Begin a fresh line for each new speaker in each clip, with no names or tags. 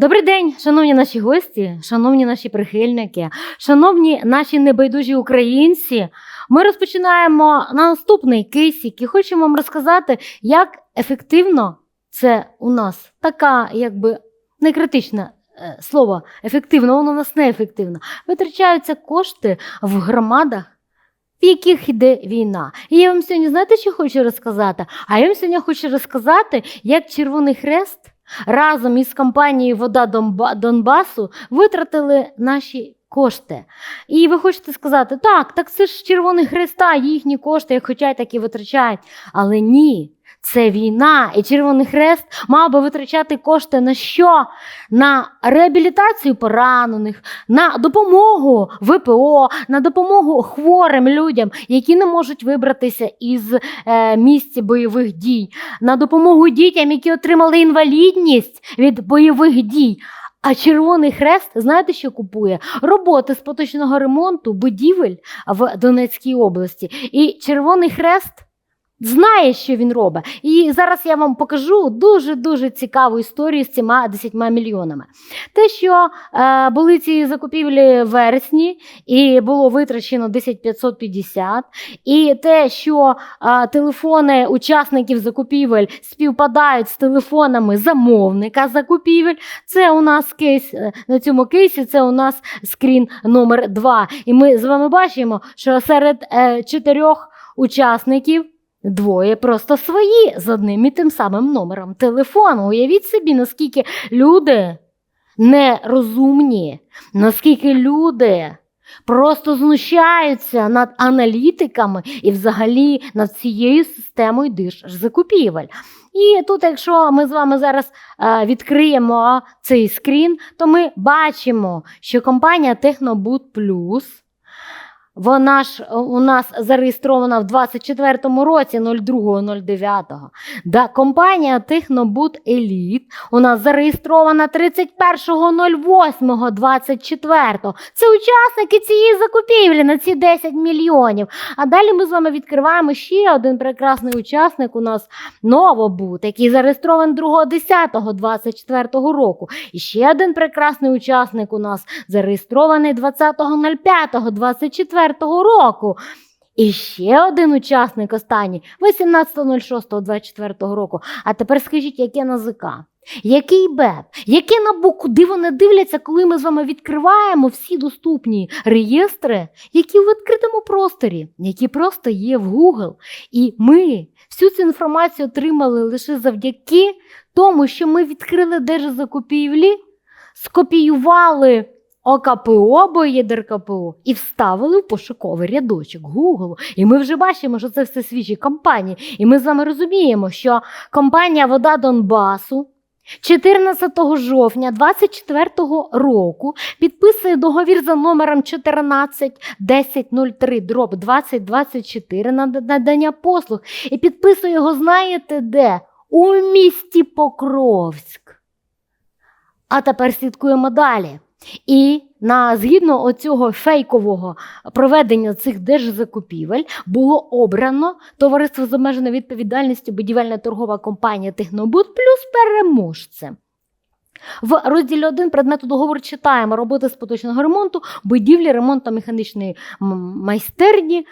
Добрий день, шановні наші гості, шановні наші прихильники, шановні наші небайдужі українці. Ми розпочинаємо наступний кейсик і хочемо вам розказати, як ефективно це у нас така, якби не критичне е, слово ефективно, воно у нас не ефективно. Витрачаються кошти в громадах. В яких йде війна. І я вам сьогодні знаєте, що хочу розказати? А я вам сьогодні хочу розказати, як Червоний Хрест разом із компанією Вода Донба- Донбасу витратили наші кошти. І ви хочете сказати, так, так це ж Червоний Хреста, їхні кошти, як хочуть, так і витрачають. Але ні. Це війна, і Червоний Хрест мав би витрачати кошти на що? На реабілітацію поранених, на допомогу ВПО, на допомогу хворим людям, які не можуть вибратися із е, місць бойових дій, на допомогу дітям, які отримали інвалідність від бойових дій. А Червоний Хрест, знаєте, що купує? Роботи з поточного ремонту будівель в Донецькій області. І Червоний Хрест знає, що він робить. І зараз я вам покажу дуже-дуже цікаву історію з цими 10 мільйонами. Те, що е, були ці закупівлі в вересні, і було витрачено 10 550, і те, що е, телефони учасників закупівель співпадають з телефонами замовника закупівель, це у нас кейс е, на цьому кейсі, це у нас скрін номер 2. І ми з вами бачимо, що серед е, чотирьох учасників. Двоє просто свої з одним і тим самим номером телефону. Уявіть собі, наскільки люди нерозумні, наскільки люди просто знущаються над аналітиками і взагалі над цією системою держзакупівель. І тут, якщо ми з вами зараз е, відкриємо цей скрін, то ми бачимо, що компанія Технобут Плюс. Вона ж е, у нас зареєстрована в 24-му році 02.09. Да, компанія Технобут Еліт у нас зареєстрована 31.08.24. Це учасники цієї закупівлі на ці 10 мільйонів. А далі ми з вами відкриваємо ще один прекрасний учасник у нас Новобут, який зареєстрований 2.10.24 року. І ще один прекрасний учасник у нас зареєстрований 20.05.24 року. І ще один учасник останній 18.06.24 року. А тепер скажіть, яке НАЗК? Який БЕП? Яке НАБУ? Куди вони дивляться, коли ми з вами відкриваємо всі доступні реєстри, які в відкритому просторі, які просто є в Google. І ми всю цю інформацію отримали лише завдяки тому, що ми відкрили держзакупівлі, скопіювали ОКПО, бо є ДРКПО, і вставили в пошуковий рядочок Google. І ми вже бачимо, що це все свіжі компанії. І ми з вами розуміємо, що компанія Вода Донбасу 14 жовтня 2024 року підписує договір за номером 141003 дроб 2024 на надання послуг. І підписує його, знаєте де? У місті Покровськ. А тепер слідкуємо далі. І на згідно оцього фейкового проведення цих держзакупівель було обрано товариство з обмеженою відповідальністю будівельна торгова компанія Технобуд плюс переможцем. В розділі 1 предмету договору читаємо роботи з поточного ремонту, будівлі ремонтно-механічної майстерні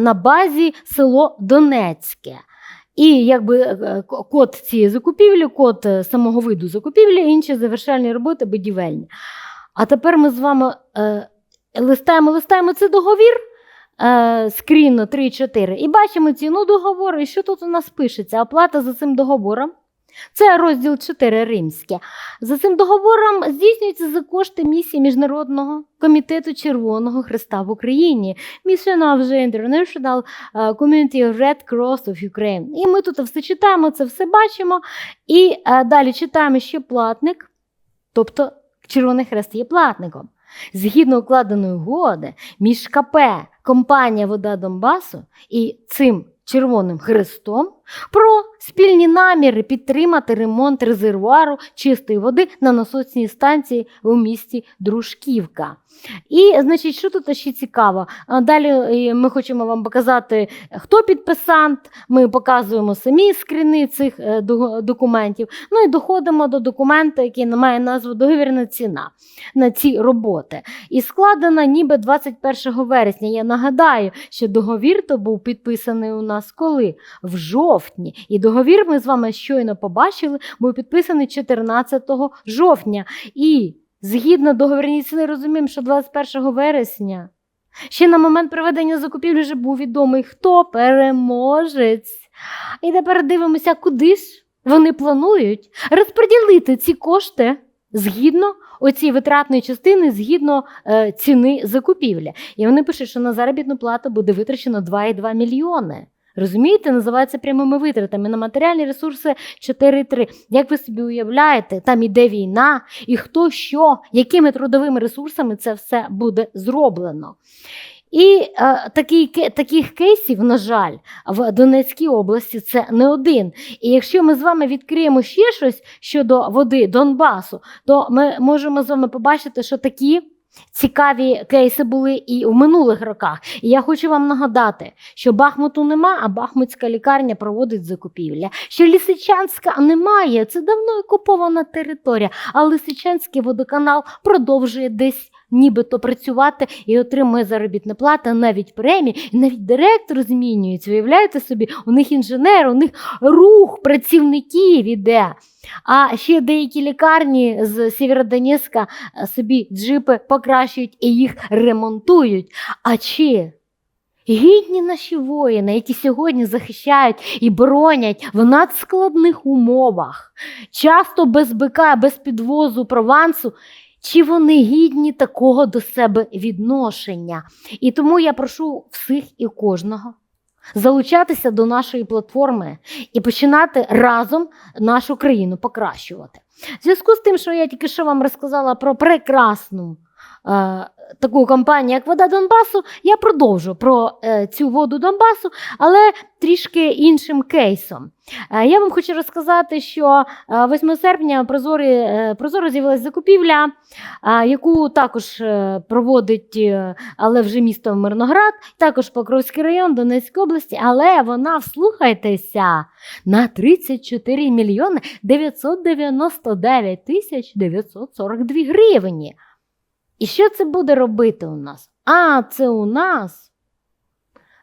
на базі село Донецьке. І якби е, код цієї закупівлі, код е, самого виду закупівлі, інші завершальні роботи будівельні. А тепер ми з вами е, листаємо, листаємо цей договір е, скрін 3-4 і бачимо ціну договору. І що тут у нас пишеться? Оплата за цим договором. Це розділ 4 римське. За цим договором здійснюється за кошти місії Міжнародного комітету Червоного Христа в Україні. Mission of the International е, Community of Red Cross of Ukraine. І ми тут все читаємо, це все бачимо. І е, далі читаємо ще платник, тобто Червоний Хрест є платником. Згідно укладеної угоди між КП компанія Вода Донбасу і цим Червоним Хрестом про спільні наміри підтримати ремонт резервуару чистої води на насосній станції у місті Дружківка. І, значить, що тут ще цікаво? Далі е, ми хочемо вам показати, хто підписант. Ми показуємо самі скріни цих е, документів. Ну і доходимо до документа, який має назву договірна ціна на ці роботи. І складена ніби 21 вересня. Я нагадаю, що договір то був підписаний у нас коли? В жовтні. І договір ми з вами щойно побачили, був підписаний 14 жовтня. І згідно договірній ціни, розуміємо, що 21 вересня. Ще на момент проведення закупівлі вже був відомий, хто переможець. І тепер дивимося, куди ж вони планують розподілити ці кошти згідно оцієї витратної частини, згідно е, ціни закупівлі. І вони пишуть, що на заробітну плату буде витрачено 2,2 мільйони. Розумієте, називається прямими витратами на матеріальні ресурси 4,3. Як ви собі уявляєте, там іде війна, і хто що, якими трудовими ресурсами це все буде зроблено. І е, ке- таких кейсів, на жаль, в Донецькій області це не один. І якщо ми з вами відкриємо ще щось щодо води Донбасу, то ми можемо з вами побачити, що такі цікаві кейси були і в минулих роках. І я хочу вам нагадати, що Бахмуту нема, а Бахмутська лікарня проводить закупівля. Що Лисичанська немає, це давно окупована територія, а Лисичанський водоканал продовжує десь. Нібито працювати і отримує заробітну плату, навіть премії, і навіть директор змінюється. Уявляєте собі, у них інженер, у них рух працівників іде. А ще деякі лікарні з Сєвєродонецька е, собі джипи покращують і їх ремонтують. А чи гідні наші воїни, які сьогодні захищають і боронять в надскладних умовах, часто без бика, без підвозу провансу, чи вони гідні такого до себе відношення? І тому я прошу всіх і кожного залучатися до нашої платформи і починати разом нашу країну покращувати. В зв'язку з тим, що я тільки що вам розказала про прекрасну таку компанію, як Вода Донбасу, я продовжу про е, цю воду Донбасу, але трішки іншим кейсом. Е, я вам хочу розказати, що е, 8 серпня прозорі, е, прозоро з'явилася закупівля, е, яку також е, проводить, е, але вже місто Мирноград, також Покровський район Донецької області, але вона, вслухайтеся, на 34 мільйони 999 тисяч 942 гривні. І що це буде робити у нас? А, це у нас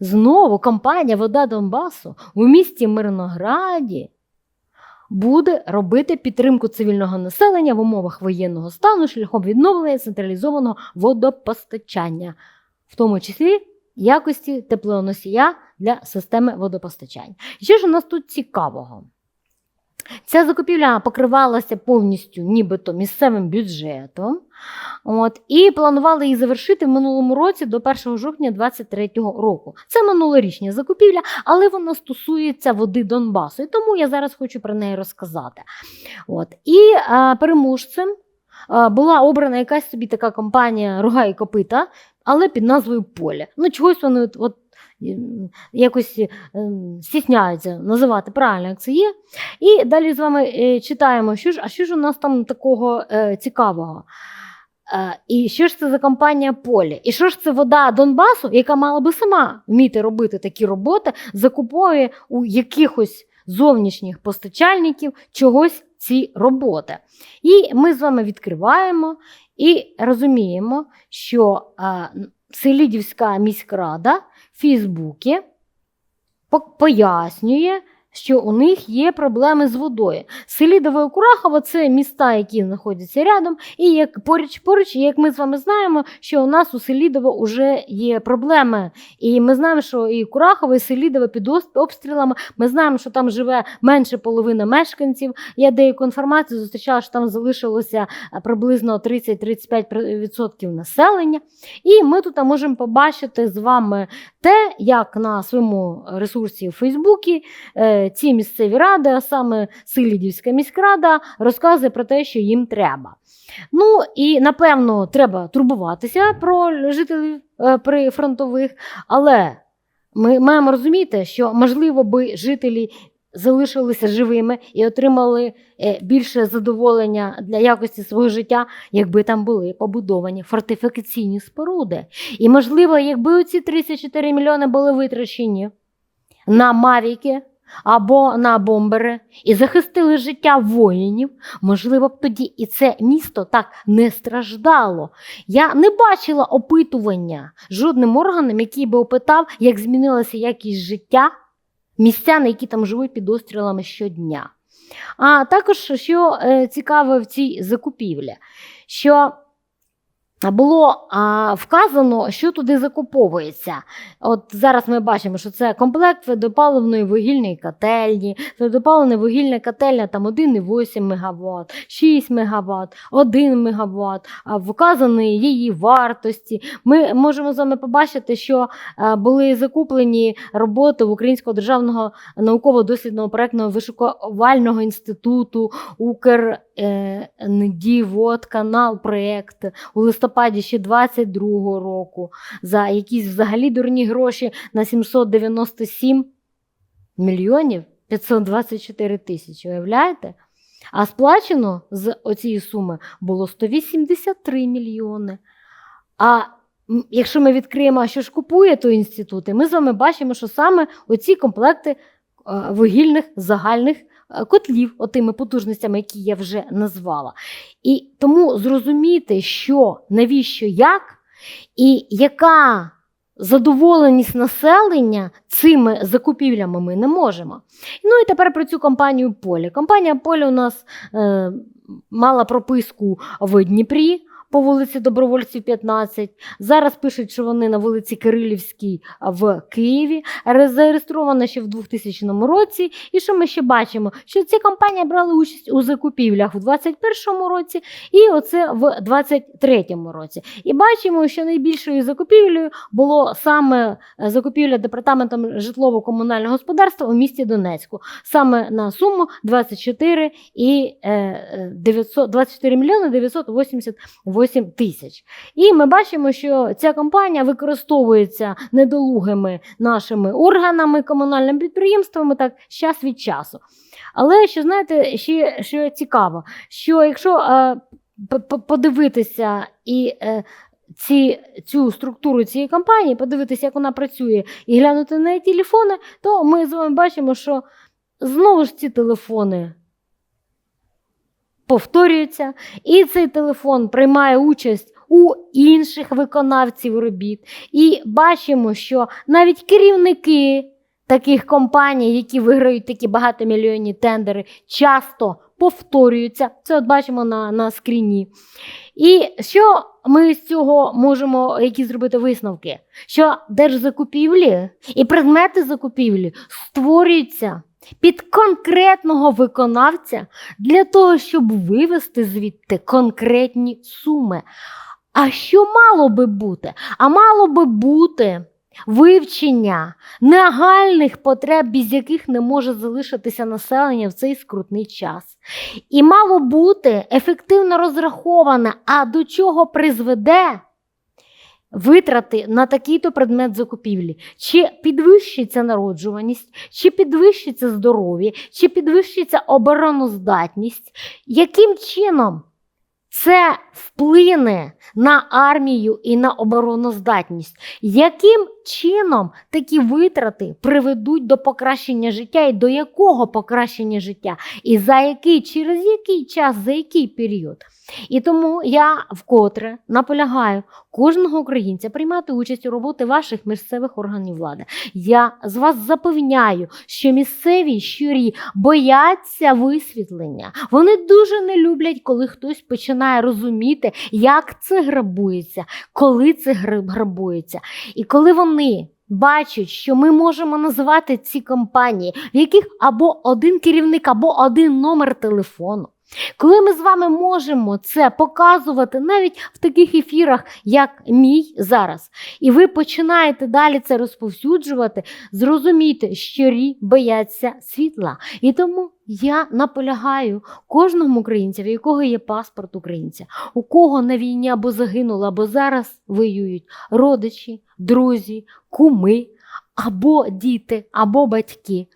знову компанія Вода Донбасу у місті Мирнограді буде робити підтримку цивільного населення в умовах воєнного стану шляхом відновлення централізованого водопостачання, в тому числі якості теплоносія для системи водопостачання. І Що ж у нас тут цікавого? Ця закупівля покривалася повністю нібито місцевим бюджетом. От, і планували її завершити в минулому році до 1 жовтня 2023 року. Це минулорічня закупівля, але вона стосується води Донбасу. І тому я зараз хочу про неї розказати. От. І а, переможцем а, була обрана якась собі така компанія Рога і Копита, але під назвою Поле. Ну, чогось вони от, якось ем, стісняються називати правильно, як це є. І далі з вами е, читаємо, що ж, а що ж у нас там такого е, цікавого. Е, і що ж це за компанія Полі? І що ж це вода Донбасу, яка мала би сама вміти робити такі роботи, закуповує у якихось зовнішніх постачальників чогось ці роботи. І ми з вами відкриваємо і розуміємо, що е, Селідівська міськрада Фейсбуці по- пояснює, що у них є проблеми з водою. Селідове і Курахово це міста, які знаходяться рядом, і як поруч поруч, як ми з вами знаємо, що у нас у Селідово вже є проблеми. І ми знаємо, що і Курахово, і Селідове під обстрілами. Ми знаємо, що там живе менше половини мешканців. Я деяку інформацію зустрічала, що там залишилося приблизно 30-35% населення. І ми тут можемо побачити з вами те, як на своєму ресурсі у Фейсбуці е, ці місцеві ради, а саме Силідівська міськрада, розказує про те, що їм треба. Ну і напевно треба турбуватися про жителів е, прифронтових, але ми маємо розуміти, що можливо би жителі залишилися живими і отримали е, більше задоволення для якості свого життя, якби там були побудовані фортифікаційні споруди. І, можливо, якби ці 34 мільйони були витрачені на мавіки або на бомбери і захистили життя воїнів, можливо б тоді і це місто так не страждало. Я не бачила опитування жодним органом, який би опитав, як змінилася якість життя містян, які там живуть під обстрілами щодня. А також, що е, цікаве в цій закупівлі, що було а, вказано, що туди закуповується. От зараз ми бачимо, що це комплект твердопаливної вугільної котельні. Твердопаливна вугільна котельня там 1,8 МВт, 6 МВт, 1 МВт, вказані її вартості. Ми можемо з вами побачити, що е, були закуплені роботи в Українського державного науково-дослідного проектного вишукувального інституту Укр. Е, канал проєкт у листопаді ще 22-го року за якісь взагалі дурні гроші на 797 мільйонів 524 тисячі. Уявляєте? А сплачено з оцієї суми було 183 мільйони. А якщо ми відкриємо, що ж купує інститут, і ми з вами бачимо, що саме оці комплекти е, вугільних загальних котлів, отими потужностями, які я вже назвала. І тому зрозуміти, що, навіщо, як, і яка задоволеність населення цими закупівлями ми не можемо. Ну і тепер про цю компанію Полі. Компанія Полі у нас е, мала прописку в Дніпрі. По вулиці Добровольців 15. Зараз пишуть, що вони на вулиці Кирилівській в Києві. Ре- Зареєстрована ще в 2000 році. І що ми ще бачимо? Що ці компанії брали участь у закупівлях в 2021 році і оце в 2023 році. І бачимо, що найбільшою закупівлею було саме е, закупівля департаментом житлово-комунального господарства у місті Донецьку, саме на суму 24 і е, е, 900, 24 мільйони 988 тисяч. І ми бачимо, що ця компанія використовується недолугими нашими органами, комунальними підприємствами так час від часу. Але що знаєте, ще що цікаво, що якщо е, подивитися і е, ці, цю структуру цієї компанії, подивитися, як вона працює, і глянути на її телефони, то ми з вами бачимо, що знову ж ці телефони повторюються, і цей телефон приймає участь у інших виконавців робіт. І бачимо, що навіть керівники таких компаній, які виграють такі багатомільйонні тендери, часто повторюються. Це от бачимо на, на скріні. І що ми з цього можемо які зробити висновки? Що держзакупівлі і предмети закупівлі створюються під конкретного виконавця для того, щоб вивести звідти конкретні суми. А що мало би бути? А мало би бути вивчення нагальних потреб, без яких не може залишитися населення в цей скрутний час. І мало бути ефективно розраховане, а до чого призведе витрати на такий-то предмет закупівлі. Чи підвищиться народжуваність, чи підвищиться здоров'я, чи підвищиться обороноздатність, яким чином це вплине на армію і на обороноздатність. Яким чином такі витрати приведуть до покращення життя і до якого покращення життя? І за який, через який час, за який період? І тому я вкотре наполягаю кожного українця приймати участь у роботі ваших місцевих органів влади. Я з вас запевняю, що місцеві щурі бояться висвітлення. Вони дуже не люблять, коли хтось починає розуміти, як це грабується, коли це граб- грабується. І коли вони бачать, що ми можемо називати ці компанії, в яких або один керівник, або один номер телефону. Коли ми з вами можемо це показувати навіть в таких ефірах, як мій зараз, і ви починаєте далі це розповсюджувати, зрозумійте, що рі бояться світла. І тому я наполягаю кожному українцю, якого є паспорт українця, у кого на війні або загинули, або зараз воюють родичі, друзі, куми, або діти, або батьки.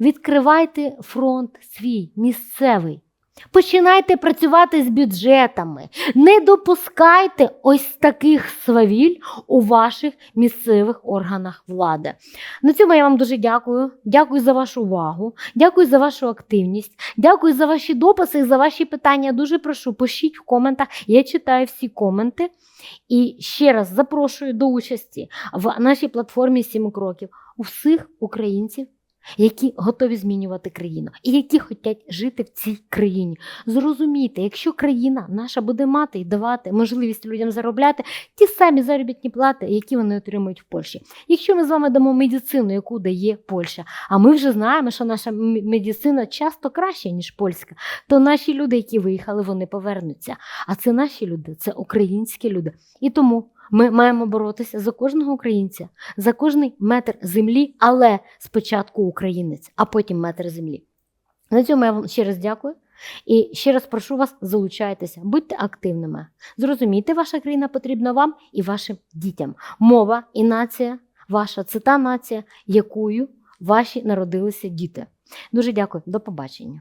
відкривайте фронт свій місцевий. Починайте працювати з бюджетами. Не допускайте ось таких свавіль у ваших місцевих органах влади. На цьому я вам дуже дякую. Дякую за вашу увагу. Дякую за вашу активність. Дякую за ваші дописи і за ваші питання. Дуже прошу, пишіть в коментах. Я читаю всі коменти. І ще раз запрошую до участі в нашій платформі «Сім кроків у всіх українців, які готові змінювати країну і які хочуть жити в цій країні. Зрозумійте, якщо країна наша буде мати і давати можливість людям заробляти ті самі заробітні плати, які вони отримують в Польщі. Якщо ми з вами дамо медицину, яку дає Польща, а ми вже знаємо, що наша медицина часто краща, ніж польська, то наші люди, які виїхали, вони повернуться. А це наші люди, це українські люди. І тому ми маємо боротися за кожного українця, за кожний метр землі, але спочатку українець, а потім метр землі. На цьому я вам ще раз дякую. І ще раз прошу вас, залучайтеся, будьте активними. Зрозумійте, ваша країна потрібна вам і вашим дітям. Мова і нація ваша це та нація, якою ваші народилися діти. Дуже дякую, до побачення.